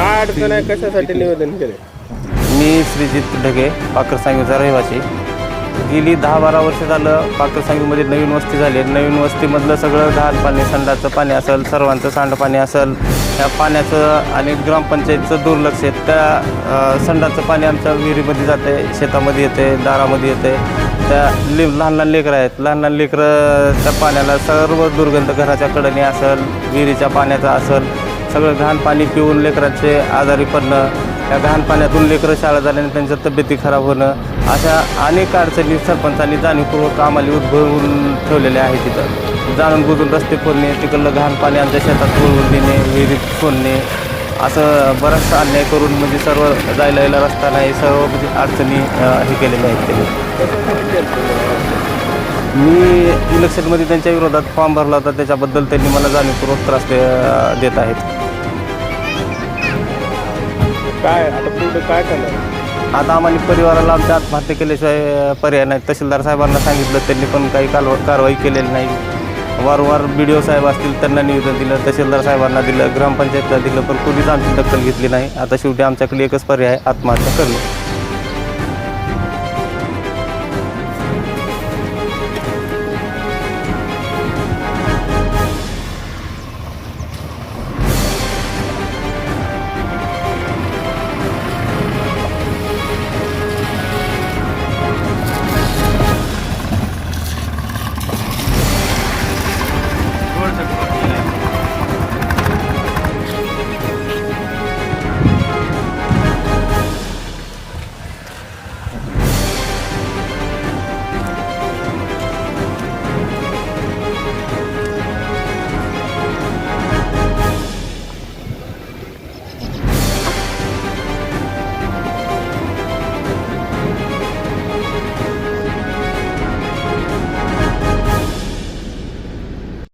काय अडचण आहे कशासाठी निवेदन केले मी श्रीजित ढगे पाकरसांगीचा रहिवासी. गेली दहा बारा वर्ष झालं पाकरसांगीमध्ये नवीन वस्ती झाली आहे. नवीन वस्तीमधलं सगळं घाण पाणी संडाचं पाणी असेल सर्वांचं सांडपाणी असेल. त्या पाण्याचं आणि ग्रामपंचायतचं दुर्लक्ष आहे. त्या संडाचं पाणी आमच्या विहिरीमध्ये जाते शेतामध्ये येते दारामध्ये येते त्या ले लहान लहान लेकरं आहेत. लहान लहान लेकरं त्या पाण्याला सर्व दुर्गंध घराच्या कडेने असेल विहिरीच्या पाण्याचा असेल. सगळं घाण पाणी पिऊन लेकरांचे आजारी पडणं या घाण पाण्यातून लेकरं शाळा झाल्याने त्यांच्या तब्येती खराब होणं अशा अनेक अडचणी सरपंचांनी जाणीवपूर्वक आम्हाला उद्भवून ठेवलेल्या आहेत तिथं. जाणून बुजून रस्ते फोडणे तिकडलं घाण पाणी आमच्या शेतात वळवून देणे विहिरीत फोडणे असं बराचसा अन्याय करून म्हणजे सर्व जायला यायला रस्ता नाही सर्व म्हणजे अडचणी हे केलेल्या आहेत त्यांनी मी इलेक्शनमध्ये त्यांच्या विरोधात फॉर्म भरला होता त्याच्याबद्दल त्यांनी मला जाणीवपूर्वक त्रास देत आहेत. काय आता पुढे काय करणार? आता आम्हाला परिवाराला आमच्या आत्महत्या केल्याशिवाय पर्याय नाही. तहसीलदार साहेबांना सांगितलं त्यांनी पण काही काल कारवाई केलेली नाही. वारंवार बी डी ओ साहेब असतील त्यांना निवेदन दिलं तहसीलदार साहेबांना दिलं ग्रामपंचायतला दिलं पण कोणीच आमची दखल घेतली नाही. आता शेवटी आमच्याकडे एकच पर्याय आहे आत्महत्या करणे.